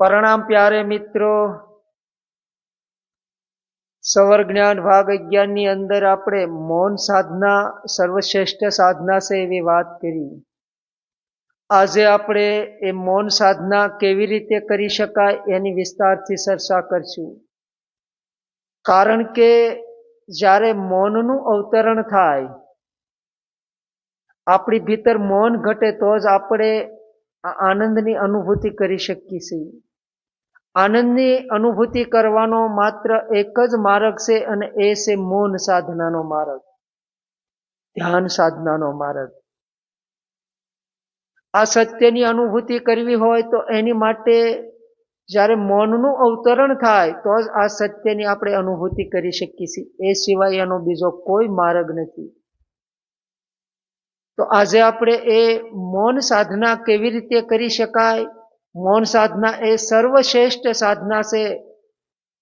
પ્રણામ પ્યારે મિત્રો. સવર જ્ઞાન ભાગ અગિયાર અંદર આપણે મૌન સાધના, સર્વશ્રેષ્ઠ સાધના છે એવી વાત કરી. આજે આપણે એ મૌન સાધના કેવી રીતે કરી શકાય એની વિસ્તારથી ચર્ચા કરશું. કારણ કે જ્યારે મૌનનું અવતરણ થાય, આપણી ભીતર મૌન ઘટે તો જ આપણે આનંદની અનુભૂતિ કરી શકીએ છીએ આનંદની અનુભૂતિ કરવાનો માત્ર એક જ માર્ગ છે અને એ છે મૌન સાધનાનો માર્ગ. ધ્યાન સાધનાનો માર્ગ. આ સત્યની અનુભૂતિ કરવી હોય તો એની માટે જ્યારે મૌનનું અવતરણ થાય તો જ આ સત્યની આપણે અનુભૂતિ કરી શકીએ છીએ. એ સિવાય એનો બીજો કોઈ માર્ગ નથી. તો આજે આપણે એ મૌન સાધના કેવી રીતે કરી શકાય? મૌન સાધના એ સર્વશ્રેષ્ઠ સાધના છે.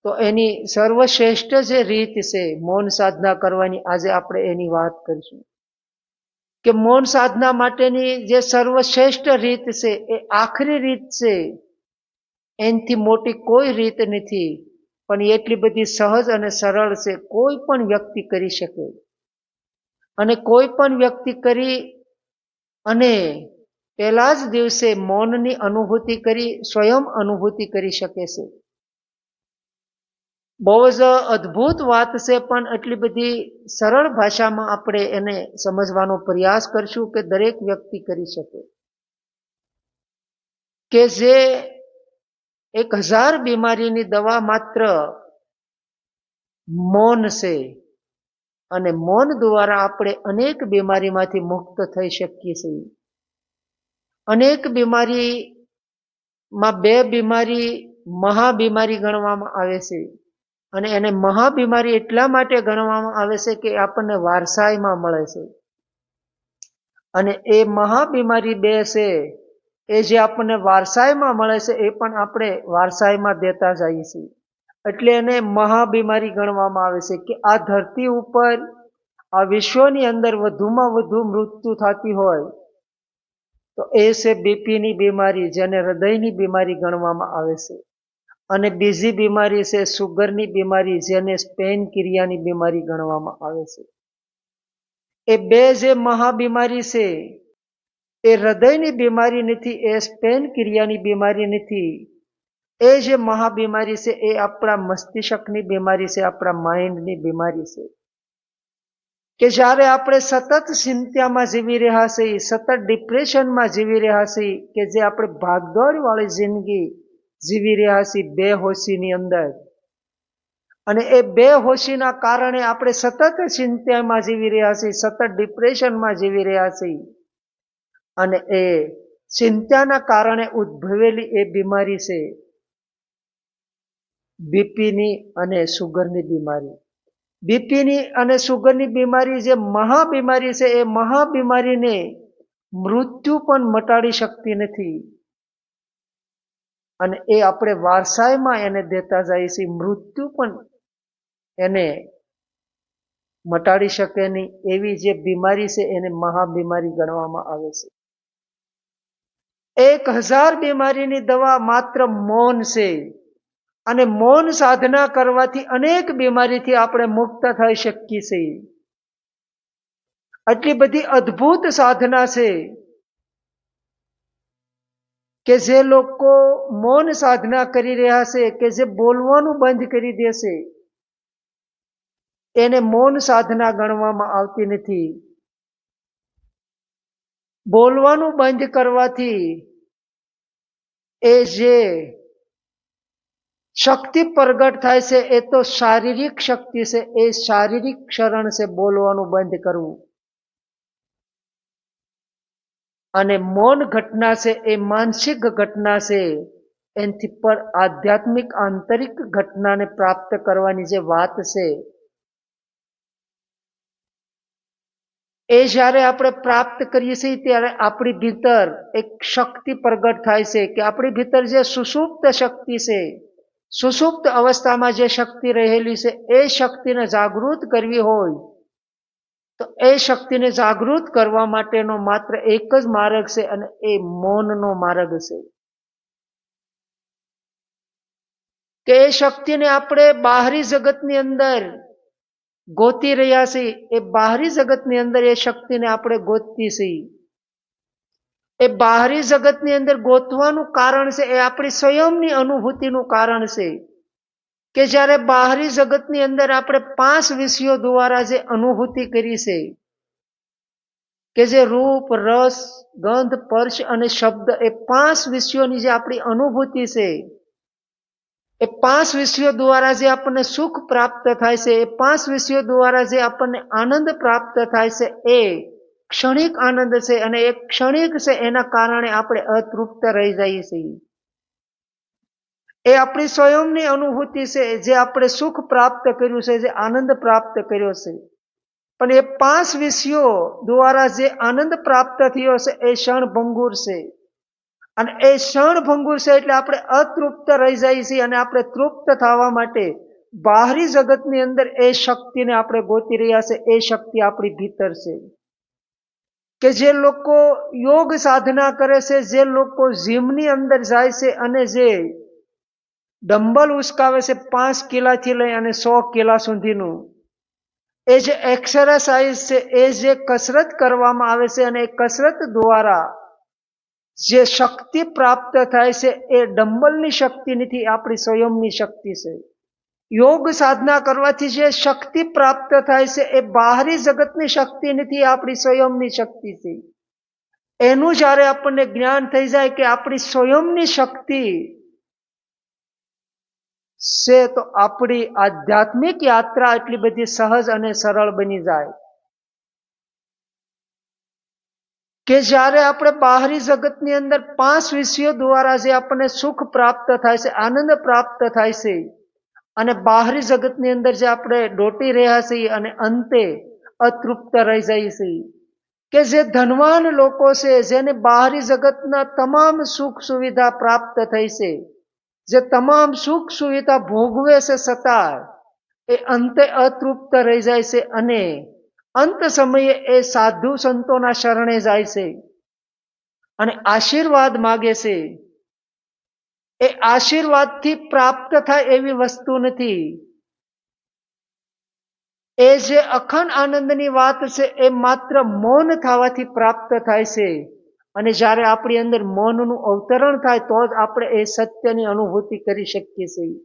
તો એની સર્વશ્રેષ્ઠ જે રીત છે મૌન સાધના કરવાની, આજે આપણે એની વાત કરીશું. કે મૌન સાધના માટેની જે સર્વશ્રેષ્ઠ રીત છે એ આખરી રીત છે. એનાથી મોટી કોઈ રીત નથી, પણ એટલી બધી સહજ અને સરળ છે, કોઈ પણ વ્યક્તિ કરી શકે. અને કોઈ પણ વ્યક્તિ કરી અને પહેલા જ દિવસે મૌનની અનુભૂતિ કરી, સ્વયં અનુભૂતિ કરી શકે છે. બહુ જ અદ્ભુત વાત છે, પણ એટલી બધી સરળ ભાષામાં આપણે એને સમજવાનો પ્રયાસ કરશું કે દરેક વ્યક્તિ કરી શકે. કે જે એક હજાર બીમારીની દવા માત્ર મૌન છે અને મૌન દ્વારા આપણે અનેક બીમારીમાંથી મુક્ત થઈ શકીએ છીએ. અનેક બીમારીમાં બે બીમારી મહાબીમારી ગણવામાં આવે છે. અને એને મહાબીમારી એટલા માટે ગણવામાં આવે છે કે આપણને વારસાઈમાં મળે છે. અને એ મહાબીમારી બે છે, એ જે આપણને વારસાઈમાં મળે છે, એ પણ આપણે વારસાઈમાં દેતા જઈએ છીએ. એટલે એને મહાબીમારી ગણવામાં આવે છે કે આ ધરતી ઉપર, આ વિશ્વની અંદર વધુમાં વધુ મૃત્યુ થતી હોય તો એ છે બીપીની બીમારી જેને હૃદયની બીમારી ગણવામાં આવે છે. અને બીજી બીમારી છે સુગરની બીમારી જેને સ્પેન ક્રિયાની બીમારી ગણવામાં આવે છે. એ બે જે મહાબીમારી છે, એ હૃદયની બીમારી નથી, એ સ્પેન ક્રિયાની બીમારી નથી. એ જે મહાબીમારી છે, એ આપણા મસ્તિષ્કની બીમારી છે, આપણા માઇન્ડની બીમારી છે. કે જ્યારે આપણે સતત ચિંતામાં જીવી રહ્યા છીએ, સતત ડિપ્રેશનમાં જીવી રહ્યા છીએ, કે જે આપણે ભાગદોડ વાળી જિંદગી જીવી રહ્યા છીએ બે હોશીની અંદર. અને એ બે હોશીના કારણે આપણે સતત ચિંતામાં જીવી રહ્યા છીએ, સતત ડિપ્રેશનમાં જીવી રહ્યા છીએ. અને એ ચિંતાના કારણે ઉદ્ભવેલી એ બીમારી છે, બીપીની અને સુગરની બીમારી. બીપીની અને સુગરની બીમારી જે મહાબીમારી છે, એ મહાબીમારીને મૃત્યુ પણ મટાડી શકતી નથી. અને એ આપણે વારસાઈમાં એને દેતા જઈએ છીએ મૃત્યુ પણ એને મટાડી શકે નહીં એવી જે બીમારી છે, એને મહાબીમારી ગણવામાં આવે છે. એક હજાર બીમારીની દવા માત્ર મૌન છે. અને મૌન સાધના કરવાથી અનેક બીમારીથી આપણે મુક્ત થઈ શકીએ છીએ. આટલી બધી અદ્ભુત સાધના છે કે જે લોકો મૌન સાધના કરી રહ્યા છે, કે જે બોલવાનું બંધ કરી દેશે એને મૌન સાધના ગણવામાં આવતી નથી. બોલવાનું બંધ કરવાથી એ જે શક્તિ પ્રગટ થાય છે, એ તો શારીરિક શક્તિ છે, એ શારીરિક શરણ છે, બોલવાનું બંધ કરવું. અને મૌન ઘટના છે, એ માનસિક ઘટના છે, એનથી પર આધ્યાત્મિક આંતરિક ઘટનાને પ્રાપ્ત કરવાની જે વાત છે, એ જ્યારે આપણે પ્રાપ્ત કરીએ છીએ, ત્યારે આપણી ભીતર એક શક્તિ પ્રગટ થાય છે, કે આપણી ભીતર જે સુષુપ્ત શક્તિ છે સુષુપ્ત અવસ્થામાં જે શક્તિ રહેલી છે, એ શક્તિને જાગૃત કરવી હોય, તો એ શક્તિને જાગૃત કરવા માટેનો માત્ર એક જ માર્ગ છે અને એ મૌનનો માર્ગ છે. કે એ શક્તિને આપણે બાહરી જગતની અંદર ગોતી રહ્યા છીએ, એ બાહરી જગતની અંદર એ શક્તિને આપણે ગોતતી છીએ. એ બહારી જગતની અંદર ગોતવાનું કારણ છે, એ આપણી સ્વયંની અનુભૂતિનું કારણ છે કે જ્યારે બહારી જગતની અંદર આપણે પાંચ વિષયો દ્વારા જે અનુભૂતિ કરી છે, કે જે રૂપ, રસ, ગંધ, સ્પર્શ અને શબ્દ, એ પાંચ વિષયોની જે આપણી અનુભૂતિ છે, એ પાંચ વિષયો દ્વારા જે આપણને સુખ પ્રાપ્ત થાય છે, એ પાંચ વિષયો દ્વારા જે આપણને આનંદ પ્રાપ્ત થાય છે, એ ક્ષણિક આનંદ છે અને એ ક્ષણિક છે એના કારણે આપણે અતૃપ્ત રહી જઈએ છીએ. એ આપણી સ્વયંની અનુભૂતિ છે જે આપણે સુખ પ્રાપ્ત કર્યું છે, જે આનંદ પ્રાપ્ત કર્યો છે. પણ એ પાંચ વિષયો દ્વારા જે આનંદ પ્રાપ્ત થયો છે, એ ક્ષણભંગુર છે. અને એ ક્ષણભંગુર છે એટલે આપણે અતૃપ્ત રહી જઈએ છીએ અને આપણે તૃપ્ત થવા માટે બાહરી જગતની અંદર એ શક્તિને આપણે ગોતી રહ્યા છે, એ શક્તિ આપણી ભીતર છે. કે જે લોકો યોગ સાધના કરે છે, જે લોકો જીમની અંદર જાય છે અને જે ડંબલ ઉસકાવે છે પાંચ કિલાથી લઈ અને સો કિલા સુધીનું, એ જે એક્સરસાઇઝ છે, એ જે કસરત કરવામાં આવે છે અને એ કસરત દ્વારા જે શક્તિ પ્રાપ્ત થાય છે, એ ડંબલની શક્તિ નથી, આપણી સ્વયંની શક્તિ છે. યોગ સાધના કરવાથી જે શક્તિ પ્રાપ્ત થાય છે, એ બહારી જગતની શક્તિ નથી, આપણી સ્વયંની શક્તિ છે. એનું જ્યારે આપણને જ્ઞાન થઈ જાય કે આપણી સ્વયંની શક્તિ છે, તો આપણી આધ્યાત્મિક યાત્રા એટલી બધી સહજ અને સરળ બની જાય. કે જ્યારે આપણે બાહરી જગતની અંદર પાંચ વિષયો દ્વારા જે આપણને સુખ પ્રાપ્ત થાય છે, આનંદ પ્રાપ્ત થાય છે અને બાહરી જગતની અંદર જે આપણે ડોટી રહ્યા છીએ અને અંતે અતૃપ્ત રહી જઈએ છીએ. કે જે ધનવાન લોકો છે, જેને બાહરી જગતના તમામ સુખ સુવિધા પ્રાપ્ત થઈ છે, જે તમામ સુખ સુવિધા ભોગવે છે છતાં એ અંતે અતૃપ્ત રહી જાય છે અને અંત સમયે એ સાધુ સંતોના શરણે જાય છે. અને આશીર્વાદ માગે છે એ આશીર્વાદથી પ્રાપ્ત થાય એવી વસ્તુ નથી. એ જે અખંડ આનંદની વાત છે, એ માત્ર મૌન થવાથી પ્રાપ્ત થાય છે. અને જ્યારે આપણી અંદર મૌનનું અવતરણ થાય, તો જ આપણે એ સત્યની અનુભૂતિ કરી શકીએ છીએ.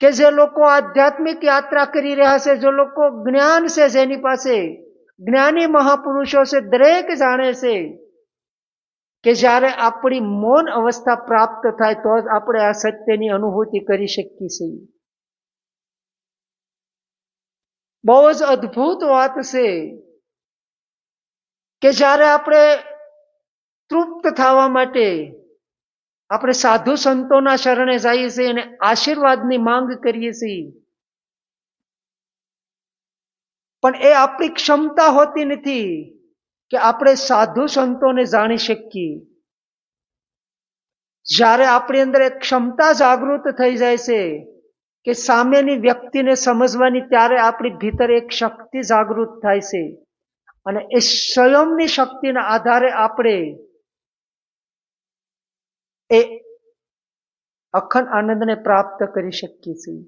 કે જે લોકો આધ્યાત્મિક યાત્રા કરી રહ્યા છે, જે લોકો જ્ઞાન છે જેની પાસે, જ્ઞાની મહાપુરુષો છે, દરેક જાણે છે કે જ્યારે આપણી મૌન અવસ્થા પ્રાપ્ત થાય તો જ આપણે આ સત્યની અનુભૂતિ કરી શકીએ છીએ. બહુ જ અદ્ભુત વાત છે કે જ્યારે આપણે તૃપ્ત થવા માટે આપણે સાધુ સંતોના શરણે જઈએ છીએ અને આશીર્વાદની માંગ કરીએ છીએ. પણ એ આપણી ક્ષમતા હોતી નથી. કે આપણે સાધુ સંતોને જાણી શકીએ. જ્યારે આપણી અંદર એક ક્ષમતા જાગૃત થઈ જાય છે કે સામેની વ્યક્તિને સમજવાની, ત્યારે આપણી ભીતર એક શક્તિ જાગૃત થાય છે. અને એ સ્વયંની શક્તિના આધારે આપણે એ અખંડ આનંદને પ્રાપ્ત કરી શકીએ છીએ.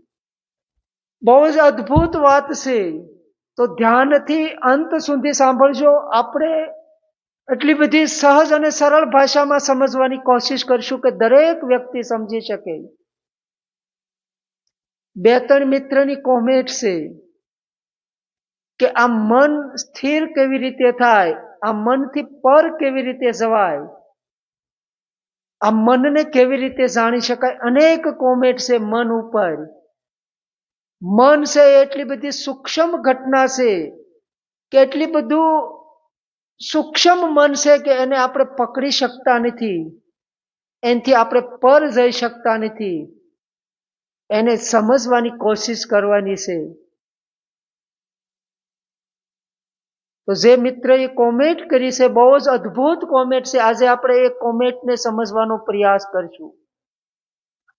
બહુ જ અદ્ભુત વાત છે. તો ધ્યાનથી અંત સુધી સાંભળજો. આપણે એટલી બધી સહજ અને સરળ ભાષામાં સમજવાની કોશિશ કરશું કે દરેક વ્યક્તિ સમજી શકે. બે ત્રણ મિત્રની કોમેન્ટ છે કે આ મન સ્થિર કેવી રીતે થાય? આ મનથી પર કેવી રીતે જવાય? આ મનને કેવી રીતે જાણી શકાય? અનેક કોમેન્ટ છે મન ઉપર. મન છે એટલી બધી સૂક્ષ્મ ઘટના છે, કે એટલી બધું સૂક્ષ્મ મન છે કે એને આપણે પકડી શકતા નથી, એનાથી આપણે પર જઈ શકતા નથી. એને સમજવાની કોશિશ કરવાની છે. તો જે મિત્રએ કોમેન્ટ કરી છે, બહુ જ અદ્ભુત કોમેન્ટ છે. આજે આપણે એ કોમેન્ટને સમજવાનો પ્રયાસ કરશું.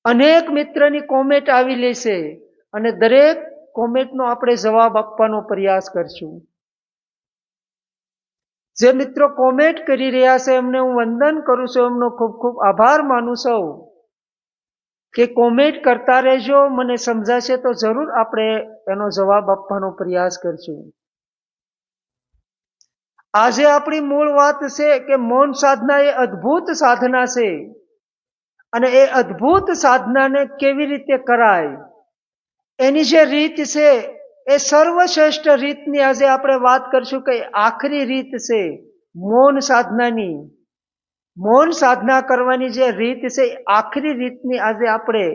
અનેક મિત્રની કોમેન્ટ આવી લેશે અને દરેક કોમેન્ટનો આપણે જવાબ આપવાનો પ્રયાસ કરશું. જે મિત્રો કોમેન્ટ કરી રહ્યા છે, એમને હું વંદન કરું છું, એમનો ખૂબ ખૂબ આભાર માનું છું કે કોમેન્ટ કરતા રહેજો, મને સમજાશે તો જરૂર આપણે એનો જવાબ આપવાનો પ્રયાસ કરશું. આજે આપણી મૂળ વાત છે કે મૌન સાધના એ અદ્ભુત સાધના છે અને એ અદ્ભુત સાધનાને કેવી રીતે કરાય? એની જે રીત છે, એ સર્વશ્રેષ્ઠ રીતની આજે આપણે વાત કરશું કે આખરી રીત છે મૌન સાધનાની. મૌન સાધના કરવાની જે રીત છે આખરી રીતની આજે આપણે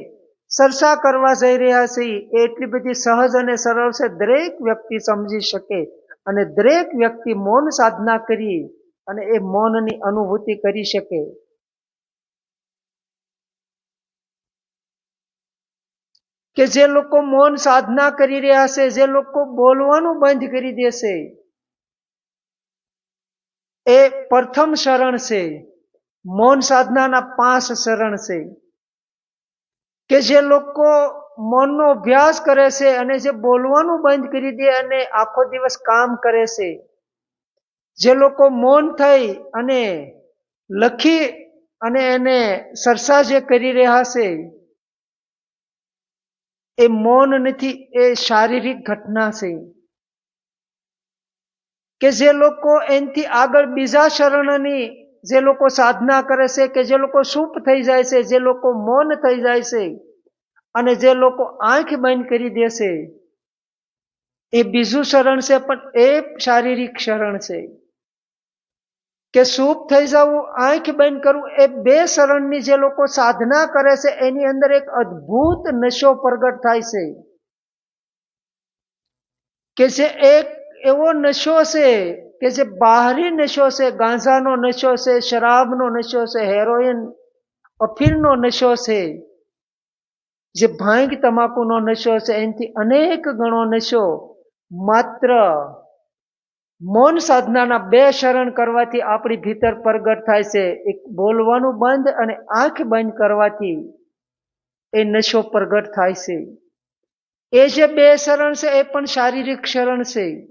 ચર્ચા કરવા જઈ રહ્યા છીએ. એટલી બધી સહજ અને સરળ છે, દરેક વ્યક્તિ સમજી શકે અને દરેક વ્યક્તિ મૌન સાધના કરી અને એ મૌનની અનુભૂતિ કરી શકે. કે જે લોકો મૌન સાધના કરી રહ્યા છે, જે લોકો બોલવાનું બંધ કરી દેશે એ પ્રથમ શરણ છે. મૌન સાધનાના પાંચ શરણ છે. કે જે લોકો મૌનનો અભ્યાસ કરે છે અને જે બોલવાનું બંધ કરી દે અને આખો દિવસ કામ કરે છે. જે લોકો મૌન થઈ અને લખી અને એને સરસા જે કરી રહ્યા છે એ મૌન નથી, એ શારીરિક ઘટના છે. કે જે લોકો એનાથી આગળ બીજા શરણની જે લોકો સાધના કરે છે, કે જે લોકો સૂપ થઈ જાય છે, જે લોકો મૌન થઈ જાય છે, અને જે લોકો આંખ બંધ કરી દેશે એ બીજું શરણ છે, પણ એ શારીરિક શરણ છે. કે સુપ થઈ જવું, આંખ બંધ કરવું એ બે શરણની જે લોકો સાધના કરે છે, એની અંદર એક અદ્ભુત નશો પ્રગટ થાય છે. કે જે એક એવો નશો છે, કે જે બહારી નશો છે ગાંજાનો નશો છે, શરાબનો નશો છે હેરોઇન અફીણનો નશો છે, જે ભાંગ તમાકુનો નશો છે, એનાથી અનેક ગણો નશો માત્ર મૌન સાધનાના બે શરણ કરવાથી આપણી ભીતર પ્રગટ થાય છે. એક બોલવાનું બંધ અને આંખ બંધ કરવાથી એ નશો પ્રગટ થાય છે. એ જે બે શરણ છે, એ પણ શારીરિક શરણ છે.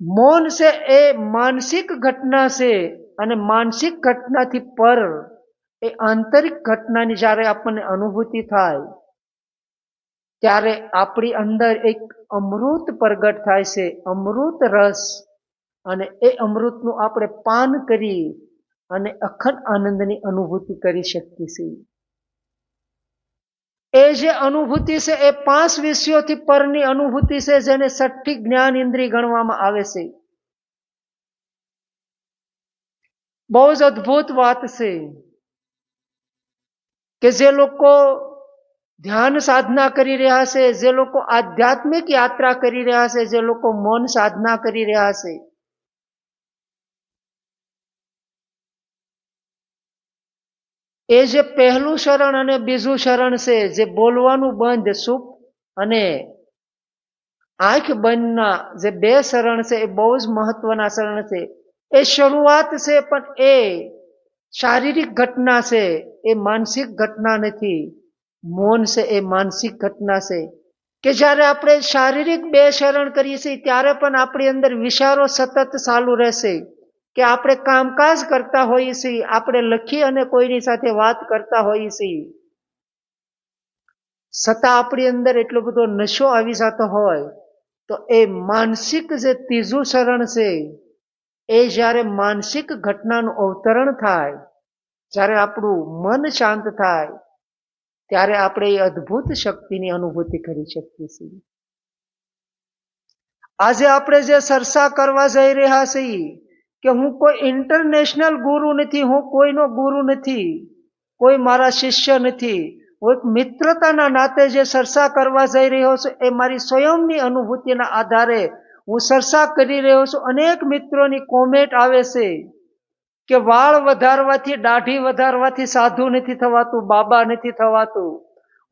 મૌન છે, એ માનસિક ઘટના છે અને માનસિક ઘટનાથી પર એ આંતરિક ઘટનાની જ્યારે આપણને અનુભૂતિ થાય ત્યારે આપણી અંદર એક અમૃત પ્રગટ થાય છે, અમૃત રસ. અને એ અમૃતનું આપણે પાન કરી અને અખંડ આનંદની અનુભૂતિ કરી શકીએ છીએ. એ જે અનુભૂતિ છે, એ પાંચ વિષયોથી પરની અનુભૂતિ છે, જેને છઠ્ઠી જ્ઞાન ઇન્દ્રિય ગણવામાં આવે છે. બહુ જ અદ્ભુત વાત છે કે જે લોકો ધ્યાન સાધના કરી રહ્યા છે જે લોકો આધ્યાત્મિક યાત્રા કરી રહ્યા છે જે લોકો મૌન સાધના કરી રહ્યા છે એ જે પહેલું શરણ અને બીજું શરણ છે જે બોલવાનું બંધ સુપ અને આંખ બંધના જે બે શરણ છે એ બહુ જ મહત્વના શરણ છે એ શરૂઆત છે પણ એ શારીરિક ઘટના છે એ માનસિક ઘટના નથી મૌન છે એ માનસિક ઘટના છે. કે જ્યારે આપણે શારીરિક બે શરણ કરીએ છીએ, ત્યારે પણ આપણી અંદર વિચારો સતત ચાલુ રહેશે. કે આપણે કામકાજ કરતા હોઈએ છીએ, આપણે લખી અને કોઈની સાથે વાત કરતા હોઈએ છીએ. છતાં આપણી અંદર એટલો બધો નશો આવી જતો હોય, તો એ માનસિક જે ત્રીજું શરણ છે, એ જ્યારે માનસિક ઘટનાનું અવતરણ થાય, જ્યારે આપણું મન શાંત થાય ત્યારે આપણે એ અદ્ભુત શક્તિની અનુભૂતિ કરી શકીએ છીએ. આજે આપણે જે સરસા કરવા જઈ રહ્યા છીએ કે હું કોઈ ઇન્ટરનેશનલ ગુરુ નથી, હું કોઈનો ગુરુ નથી, કોઈ મારા શિષ્ય નથી, હું એક મિત્રતાના નાતે જે સરસા કરવા જઈ રહ્યો છું, એ મારી સ્વયંની અનુભૂતિના આધારે હું સરસા કરી રહ્યો છું. અનેક મિત્રોની કોમેન્ટ આવે છે. કે વાળ વધારવાથી, દાઢી વધારવાથી સાધુ નથી થવાતું, બાબા નથી થવાતું.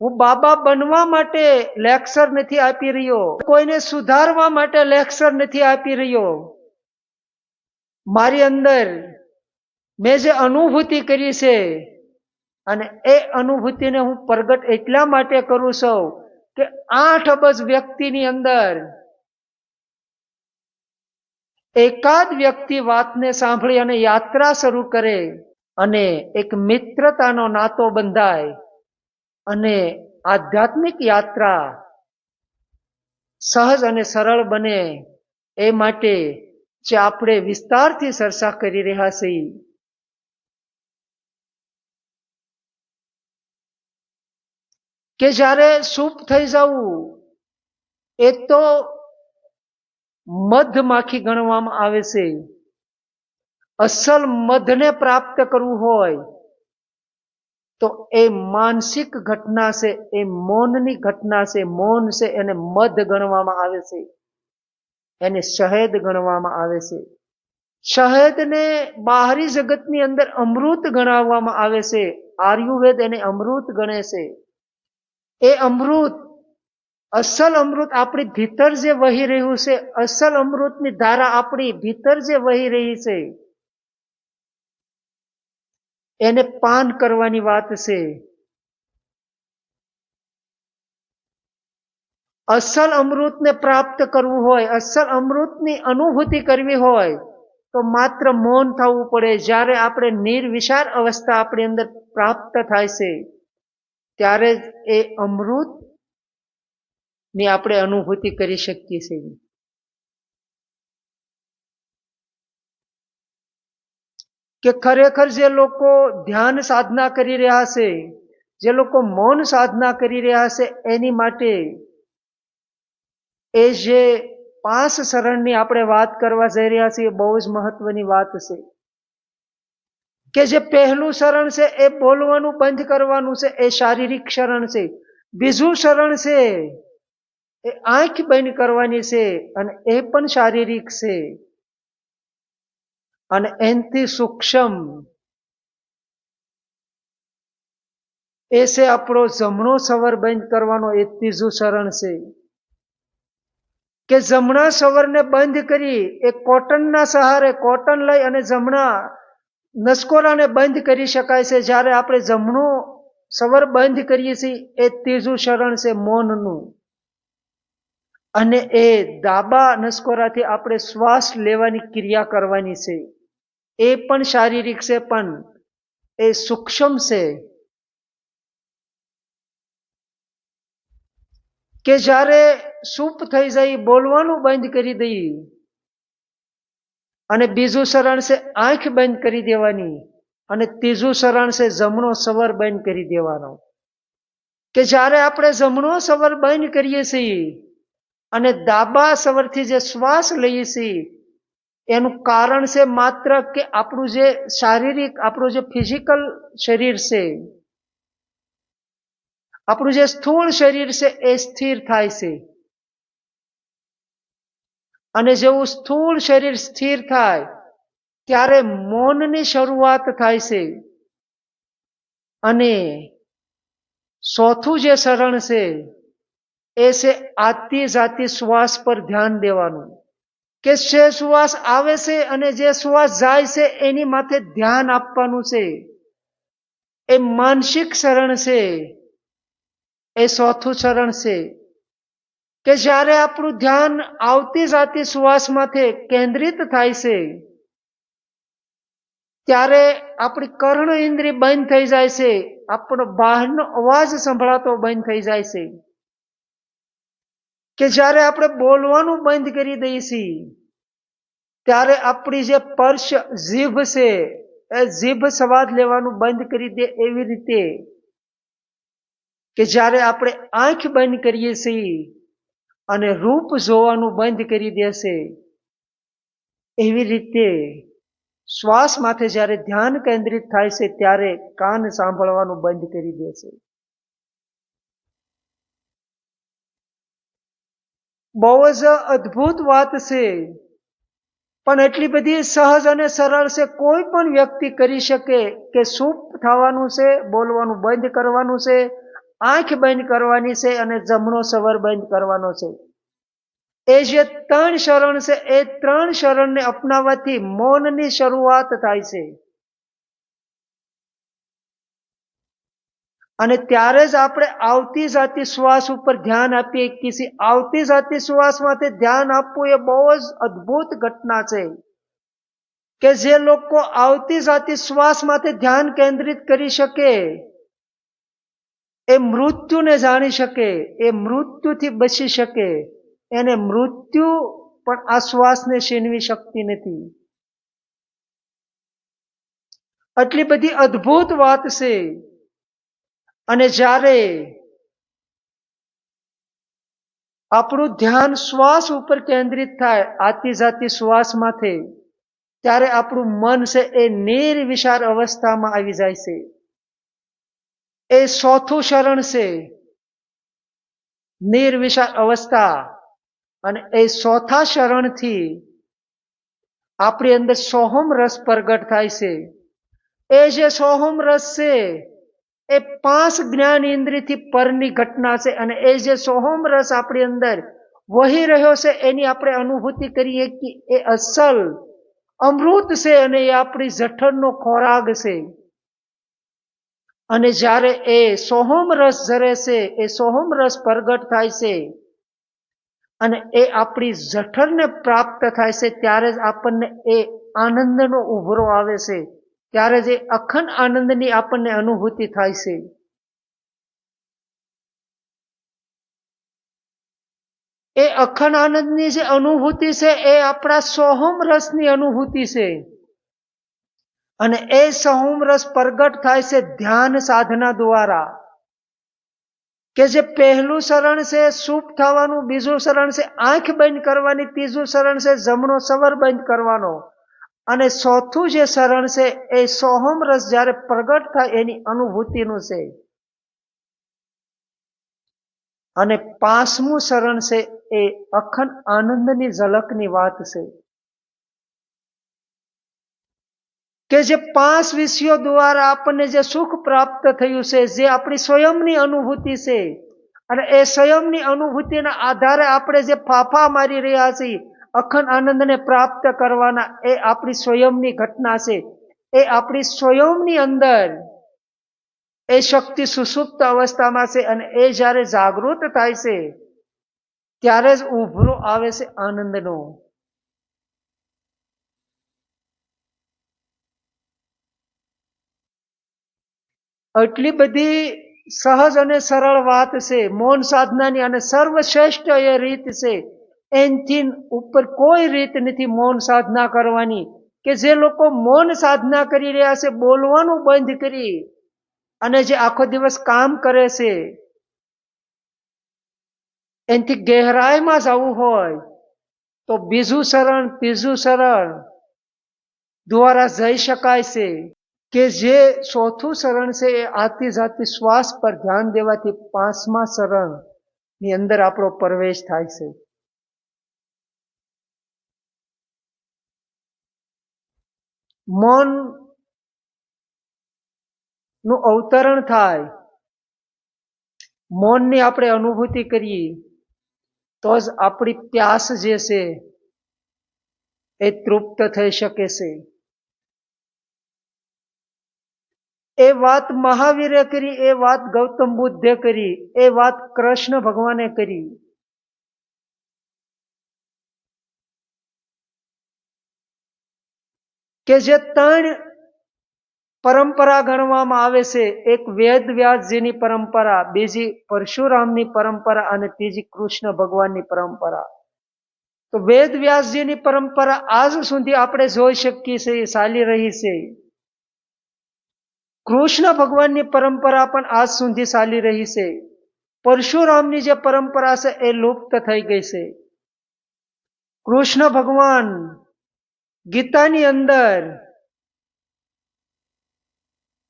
હું બાબા બનવા માટે લેક્ચર નથી આપી રહ્યો. કોઈને સુધારવા માટે લેક્ચર નથી આપી રહ્યો. મારી અંદર મેં જે અનુભૂતિ કરી છે, અને એ અનુભૂતિને હું પ્રગટ એટલા માટે કરું છું કે આઠ અબજ વ્યક્તિની અંદર એકાદ વ્યક્તિ વાતને સાંભળી અને યાત્રા શરૂ કરે અને એક મિત્રતાનો નાતો બંધાય અને આધ્યાત્મિક યાત્રા સહજ અને સરળ બને, એ માટે જે આપણે વિસ્તારથી ચર્ચા કરી રહ્યા છીએ. કે જ્યારે સુપ થઈ જવું, એ તો મધમાખી ગણવામાં આવે છે. અસલ મધને પ્રાપ્ત કરવું હોય તો એ માનસિક ઘટના છે, એ મૌનની ઘટના છે, મૌન છે, એને મધ ગણવામાં આવે છે. એને શહેદ ગણવામાં આવે છે. શહેદને બહારી જગતની અંદર અમૃત ગણાવવામાં આવે છે. આયુર્વેદ એને અમૃત ગણે છે. એ અમૃત અસલ અમૃત આપણી ભીતર જે વહી રહ્યું છે, અસલ અમૃતની ધારા આપણી ભીતર જે વહી રહી છે, એને પાન કરવાની વાત છે. અસલ અમૃતને પ્રાપ્ત કરવું હોય, અસલ અમૃતની અનુભૂતિ કરવી હોય, તો માત્ર મૌન થવું પડે. જ્યારે આપણે નિર્વિચાર અવસ્થા આપણી અંદર પ્રાપ્ત થાય છે, ત્યારે એ અમૃત ની આપણે અનુભૂતિ કરી શકીએ છીએ. કે ખરેખર જે લોકો ધ્યાન સાધના કરી રહ્યા છે, જે લોકો મૌન સાધના કરી રહ્યા છે, એની માટે એ જે પાંચ શરણની આપણે વાત કરવા જઈ રહ્યા છીએ બહુ જ મહત્વની વાત છે. કે જે પહેલું શરણ છે, એ બોલવાનું, બંધ કરવાનું છે, એ શારીરિક શરણ છે. બીજું શરણ છે એ આંખ બંધ કરવાની છે અને એ પણ શારીરિક છે. અને એનથી સૂક્ષ્મ. એ છે આપણો જમણો સવર બંધ કરવાનો એ ત્રીજું ચરણ છે. કે જમણા સવરને બંધ કરી એ કોટનના સહારે કોટન લઈ અને જમણા નસકોરાને બંધ કરી શકાય છે. જ્યારે આપણે જમણો સવર બંધ કરીએ છીએ, એ ત્રીજું શરણ છે, મૌનનું. અને એ દાબા નસકોરાથી આપણે શ્વાસ લેવાની ક્રિયા કરવાની છે. એ પણ શારીરિક છે, પણ એ સૂક્ષ્મ છે. કે જ્યારે સૂપ થઈ જાય, બોલવાનું બંધ કરી દઈએ અને બીજું શરણ છે, આંખ બંધ કરી દેવાની. અને ત્રીજું શરણ છે, જમણો સવર બંધ કરી દેવાનો. કે જ્યારે આપણે જમણો સવર બંધ કરીએ છીએ અને દાબા સવરથી જે શ્વાસ લઈએ છીએ, એનું કારણ છે માત્ર કે આપણું જે શારીરિક, આપણું જે ફિઝિકલ શરીર છે, આપણું જે સ્થૂળ શરીર છે એ સ્થિર થાય છે. અને જેવું સ્થૂળ શરીર સ્થિર થાય, ત્યારે મૌનની શરૂઆત થાય છે. અને ચોથું જે શરણ છે એ છે આતી જાતિ શ્વાસ પર ધ્યાન દેવાનું. કે જે શ્વાસ આવે છે અને જે શ્વાસ જાય છે, એની માથે ધ્યાન આપવાનું છે. એ માનસિક શરણ છે. એ ચોથું શરણ છે. કે જ્યારે આપણું ધ્યાન આવતી જાતી શ્વાસ માથે કેન્દ્રિત થાય છે, ત્યારે આપણી કર્ણ ઇન્દ્રિય બંધ થઈ જાય છે. આપણો બહારનો અવાજ સંભળાતો બંધ થઈ જાય છે. કે જ્યારે આપણે બોલવાનું બંધ કરી દઈએ ત્યારે આપણી જે પર્શ જીભ છે, એ જીભ સ્વાદ લેવાનું બંધ કરી દે એવી રીતે. કે જ્યારે આપણે આંખ બંધ કરીએ છીએ અને રૂપ જોવાનું બંધ કરી દેશે એવી રીતે શ્વાસ માથે જ્યારે ધ્યાન કેન્દ્રિત થાય છે, ત્યારે કાન સાંભળવાનું બંધ કરી દેશે બહુ જ અદ્ભુત વાત છે. પણ એટલી બધી સહજ અને સરળ છે, કોઈ પણ વ્યક્તિ કરી શકે કે સુપ થવાનું છે, બોલવાનું બંધ કરવાનું છે, આંખ બંધ કરવાની છે અને જમણો સવર બંધ કરવાનો છે. એ જે ત્રણ શરણ છે, એ ત્રણ શરણને અપનાવવાથી મૌનની શરૂઆત થાય છે. અને ત્યારે જ આપણે આવતી જાતી શ્વાસ ઉપર ધ્યાન આપીએ કિસી આવતી જાતી શ્વાસમાંથી ધ્યાન આપવું એ બહુ જ અદ્ભુત ઘટના છે. કે જે લોકો આવતી જાતી શ્વાસમાંથી ધ્યાન કેન્દ્રિત કરી શકે, એ મૃત્યુને જાણી શકે, એ મૃત્યુથી બચી શકે, એને મૃત્યુ પણ આ શ્વાસને છીનવી શકતી નથી. આટલી બધી અદ્ભુત વાત છે. અને જ્યારે આપણું ધ્યાન શ્વાસ ઉપર કેન્દ્રિત થાય આતી જાતી શ્વાસમાંથી, ત્યારે આપણું મન છે એ નિર્વિચાર અવસ્થામાં આવી જાય છે. એ ચોથું શરણ છે નિર્વિચાર અવસ્થા. અને એ ચોથા શરણથી આપણી અંદર સોહમ રસ પ્રગટ થાય છે. એ જે સોહમ રસ છે એ પાંચ જ્ઞાન ઇન્દ્રિયથી પરની ઘટના છે અને એ જે સોહમ રસ આપણી અંદર વહી રહ્યો છે, એની આપણે અનુભૂતિ કરીએ કે એ અસલ અમૃત છે અને એ આપણી જઠરનો ખોરાક છે. અને જ્યારે એ સોહમ રસ ઝરે છે, એ સોહમ રસ પ્રગટ થાય છે અને એ આપણી જઠરને પ્રાપ્ત થાય છે, ત્યારે જ આપણને એ આનંદનો ઉભરો આવે છે. ત્યારે જે અખંડ આનંદની આપણને અનુભૂતિ થાય છે, એ અખંડ આનંદની જે અનુભૂતિ છે, એ આપણા સોહમ રસની અનુભૂતિ છે. અને એ સોહમ રસ પ્રગટ થાય છે ધ્યાન સાધના દ્વારા. કે જે પહેલું શરણ છે સૂપ થવાનું, બીજું શરણ છે, આંખ બંધ કરવાની, ત્રીજું શરણ છે, જમણો સવર બંધ કરવાનો. અને ચોથું જે શરણ છે, એ સોહમ રસ જ્યારે પ્રગટ થાય, એની અનુભૂતિનું છે. અને પાંચમું શરણ છે, એ અખંડ આનંદની ઝલકની વાત છે. કે જે પાંચ વિષયો દ્વારા આપણને જે સુખ પ્રાપ્ત થયું છે, જે આપણી સ્વયંની અનુભૂતિ છે, અને એ સ્વયંની અનુભૂતિના આધારે આપણે જે ફાફા મારી રહ્યા છીએ અખંડ આનંદને પ્રાપ્ત કરવાના એ આપણી સ્વયંની ઘટના છે. એ આપણી સ્વયંની અંદર એ શક્તિ સુસુપ્ત અવસ્થામાં છે અને એ જ્યારે જાગૃત થાય છે, ત્યારે જ ઉભરો આવે છે આનંદનો. આટલી બધી સહજ અને સરળ વાત છે, મૌન સાધનાની અને સર્વશ્રેષ્ઠ એ રીત છે. એનથી ઉપર કોઈ રીત નથી મૌન સાધના કરવાની. કે જે લોકો મૌન સાધના કરી રહ્યા છે, બોલવાનું બંધ કરી અને જે આખો દિવસ કામ કરે છે, એનથી ગહેરાઈમાં જવું હોય, તો બીજું શરણ, ત્રીજું શરણ દ્વારા જઈ શકાય છે. કે જે ચોથું શરણ છે, એ આતી જાતી શ્વાસ પર ધ્યાન દેવાથી પાંચમા શરણની અંદર આપણો પ્રવેશ થાય છે. મૌનનું અવતરણ થાય. મૌનની આપણે અનુભૂતિ કરીએ, તો જ આપણી પ્યાસ જે છે, એ તૃપ્ત થઈ શકે છે. એ વાત મહાવીરે કરી, એ વાત ગૌતમ બુદ્ધે કરી, એ વાત કૃષ્ણ ભગવાને કરી. કે જે ત્રણ પરંપરા ગણવામાં આવે છે. એક વેદ વ્યાસજીની પરંપરા, બીજી પરશુરામની પરંપરા અને ત્રીજી કૃષ્ણ ભગવાનની પરંપરા. તો વેદ વ્યાસજીની પરંપરા આજ સુધી આપણે જોઈ શકીએ છીએ, ચાલી રહી છે. કૃષ્ણ ભગવાનની પરંપરા પણ આજ સુધી ચાલી રહી છે. પરશુરામની જે પરંપરા છે એ લુપ્ત થઈ ગઈ છે. કૃષ્ણ ભગવાન ગીતાની અંદર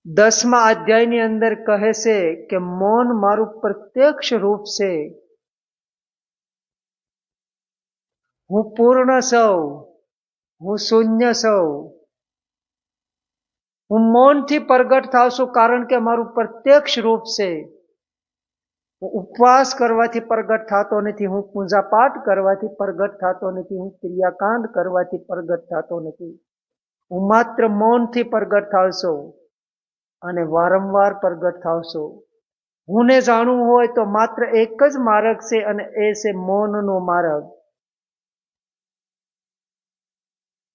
દસમા અધ્યાયની અંદર કહે છે કે મૌન મારું પ્રત્યક્ષ રૂપ છે હું પૂર્ણ સૌ હું શૂન્ય સૌ હું મૌનથી પ્રગટ થાવ છું કારણ કે મારું પ્રત્યક્ષ રૂપ છે હું ઉપવાસ કરવાથી પ્રગટ થતો નથી, હું પૂજા પાઠ કરવાથી પ્રગટ થતો નથી, હું ક્રિયાકાંડ કરવાથી પ્રગટ થતો નથી. હું માત્ર મૌનથી પ્રગટ થાવ અને વારંવાર પ્રગટ થાવશું. હું ને જાણવું હોય તો માત્ર એક જ માર્ગ છે અને એ છે મૌનનો માર્ગ.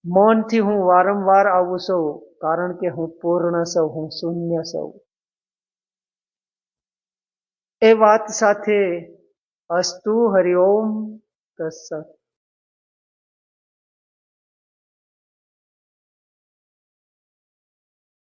મૌનથી હું વારંવાર આવું છું કારણ કે હું પૂર્ણ સૌ હું શૂન્ય સૌ એ વાત સાથે અસ્તુ હરિઓમ તત્સત.